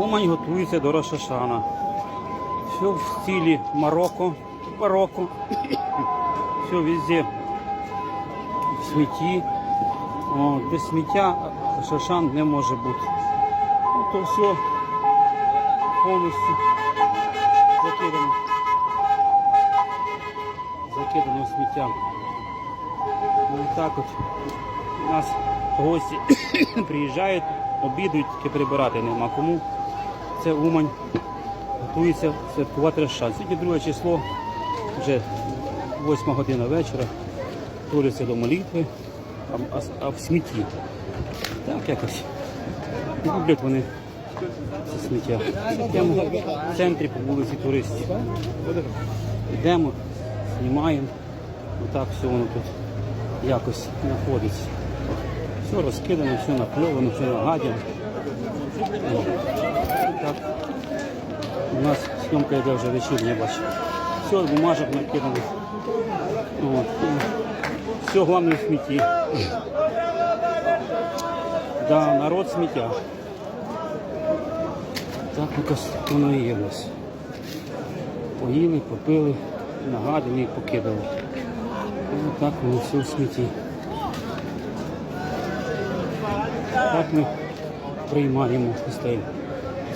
Умань готується до Рошашана. Все в стилі Марокко, барокко. Все везде в смітті. О, без сміття Рошашан не може бути. Ну, то все повністю закидано. Закидано сміттям. Ну і так от у нас гості приїжджають, обідують, тільки прибирати нема кому. Це Умань готується святкувати Рошан. Сьогодні друге число, вже 8 година вечора, туляться до молитви, а, а- а в смітті. Так якось. Люблять вони це сміття. Йдемо в центрі по вулиці туристів. Йдемо, знімаємо. Отак все воно тут якось знаходиться. Все розкидано, все напльовано, все нагадяно. О, Так. У нас зйомка йде вже вечірня, бачу. Все, бумажок накидано. От. Все головне в смітті. Да, народ сміття. Так якось воно і є. Поїли, попили, нагадали і покидали. І так воно все в смітті. Так ми приймаємо гостей.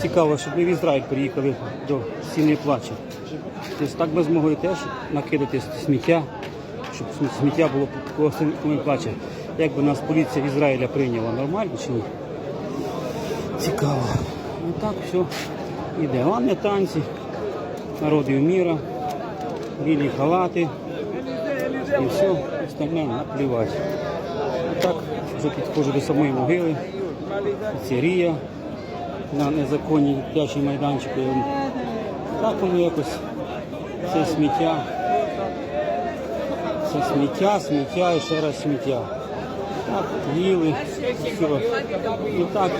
Цікаво, щоб ми в Ізраїль приїхали до стіни плачу. Тобто так би змогли теж накидати сміття, щоб сміття було коло стіни плача. Як би нас поліція Ізраїля прийняла нормально чи ні? Цікаво. І так все іде. Ладне танці, народів міра, білі халати і все, остальне наплівати. Так, вже підходжу до самої могили, піцерія на незаконній дитячій майданчику. Так воно якось це сміття. Це сміття, сміття і ще раз сміття. Так, їли. І так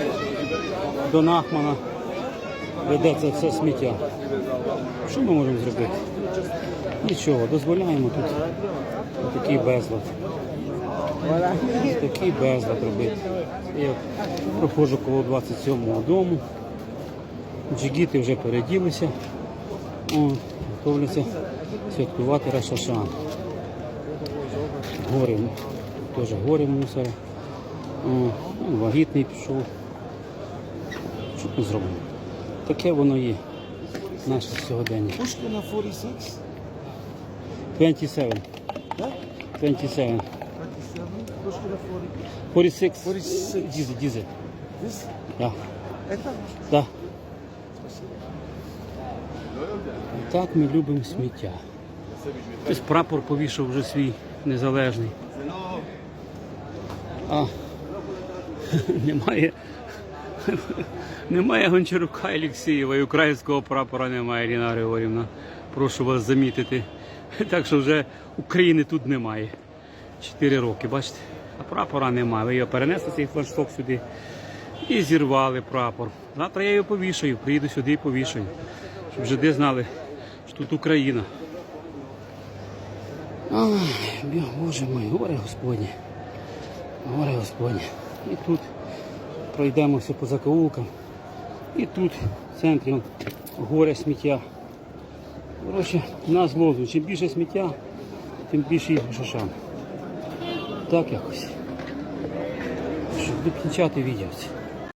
до Нахмана ведеться все сміття. Що ми можемо зробити? Нічого, дозволяємо тут такий безлад. Такий безлад робити. Я проходжу коло 27-го дому. Джигіти вже переділися. О, готовляться святкувати Рашашан. Гори, теж гори мусора. Вагітний пішов. Що ми зробимо? Таке воно є. Наше сьогодення. Pushkina 46. 27. Да? 27. 27. 40. 46. 46. Дізи, дізи. This? Да. Это? Да. Так ми любимо сміття. Хтось прапор повішав вже свій незалежний. А немає. Немає Гончарука Олексієва і українського прапора немає, Ірина Григорівна. Прошу вас замітити. Так що вже України тут немає. Чотири роки, бачите? А прапора немає. Ви його перенесли цей флагшток сюди і зірвали прапор. Завтра я його повішаю, приїду сюди і повішаю. Щоб жиди знали, що тут Україна. Ай, Боже мой, горе Господнє. Горе Господнє. І тут пройдемося по закоулкам. І тут в центрі горе сміття. Коротше, на злозу. Чим більше сміття, тим більше їх шашан. Так якось. Щоб виключати відео.